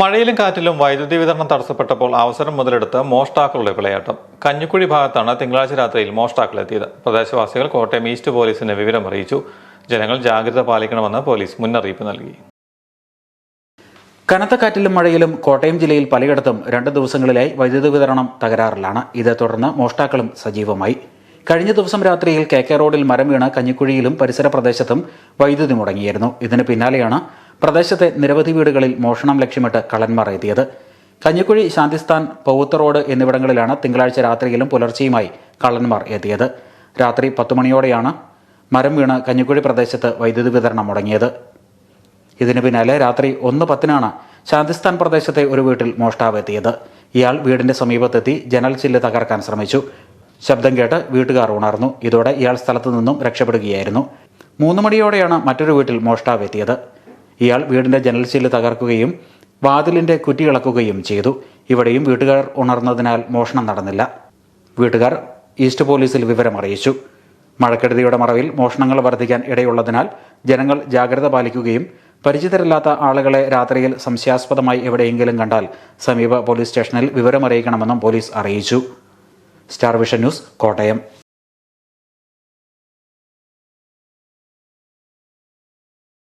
മഴയിലും കാറ്റിലും വൈദ്യുതി വിതരണം തടസ്സപ്പെട്ടപ്പോൾ അവസരം മുതലെടുത്ത് മോഷ്ടാക്കളുടെ വിളയാട്ടം. കഞ്ഞിക്കുഴി ഭാഗത്താണ് തിങ്കളാഴ്ച രാത്രിയിൽ മോഷ്ടാക്കളെത്തിയത്. പ്രദേശവാസികൾ കോട്ടയം ഈസ്റ്റ് പോലീസിന് വിവരം അറിയിച്ചു. ജനങ്ങൾ ജാഗ്രത പാലിക്കണമെന്ന് പോലീസ് മുന്നറിയിപ്പ് നൽകി. കനത്ത കാറ്റിലും മഴയിലും കോട്ടയം ജില്ലയിൽ പലയിടത്തും രണ്ട് ദിവസങ്ങളിലായി വൈദ്യുതി വിതരണം തകരാറിലാണ്. ഇതേ തുടർന്ന് മോഷ്ടാക്കളും സജീവമായി. കഴിഞ്ഞ ദിവസം രാത്രിയിൽ കെ കെ റോഡിൽ മരം വീണ് കഞ്ഞിക്കുഴിയിലും പരിസര പ്രദേശത്തും വൈദ്യുതി മുടങ്ങിയിരുന്നു. ഇതിന് പിന്നാലെയാണ് പ്രദേശത്തെ നിരവധി വീടുകളിൽ മോഷണം ലക്ഷ്യമിട്ട് കള്ളന്മാർ എത്തിയത്. കഞ്ഞിക്കുഴി ശാന്തിസ്ഥാൻ പൗത്ത് റോഡ് എന്നിവിടങ്ങളിലാണ് തിങ്കളാഴ്ച രാത്രിയിലും പുലർച്ചെയുമായി കള്ളന്മാർ എത്തിയത്. രാത്രി പത്തുമണിയോടെയാണ് മരം വീണ് കഞ്ഞിക്കുഴി പ്രദേശത്ത് വൈദ്യുതി വിതരണം മുടങ്ങിയത്. ഇതിനു പിന്നാലെ രാത്രി ഒന്ന് പത്തിനാണ് ശാന്തിസ്ഥാൻ പ്രദേശത്തെ ഒരു വീട്ടിൽ മോഷ്ടാവ് എത്തിയത്. ഇയാൾ വീടിന്റെ സമീപത്തെത്തി ജനൽ ചില്ല് തകർക്കാൻ ശ്രമിച്ചു. ശബ്ദം കേട്ട് വീട്ടുകാർ ഉണർന്നു. ഇതോടെ ഇയാൾ സ്ഥലത്തു നിന്നും രക്ഷപ്പെടുകയായിരുന്നു. മൂന്ന് മണിയോടെയാണ് മറ്റൊരു വീട്ടിൽ മോഷ്ടാവ് എത്തിയത്. ഇയാൾ വീടിന്റെ ജനൽശീല തകർക്കുകയും വാതിലിന്റെ കുറ്റി ഇളക്കുകയും ചെയ്തു. ഇവിടെയും വീട്ടുകാർ ഉണർന്നതിനാൽ മോഷണം നടന്നില്ല. വീട്ടുകാർ ഈസ്റ്റ് പോലീസിൽ വിവരം അറിയിച്ചു. മഴക്കെടുതിയുടെ മറവിൽ മോഷണങ്ങൾ വർദ്ധിക്കാൻ ഇടയുള്ളതിനാൽ ജനങ്ങൾ ജാഗ്രത പാലിക്കുകയും പരിചിതരല്ലാത്ത ആളുകളെ രാത്രിയിൽ സംശയാസ്പദമായി എവിടെയെങ്കിലും കണ്ടാൽ സമീപ പോലീസ് സ്റ്റേഷനിൽ വിവരമറിയിക്കണമെന്നും പോലീസ് അറിയിച്ചു. Star vision news Kottayam.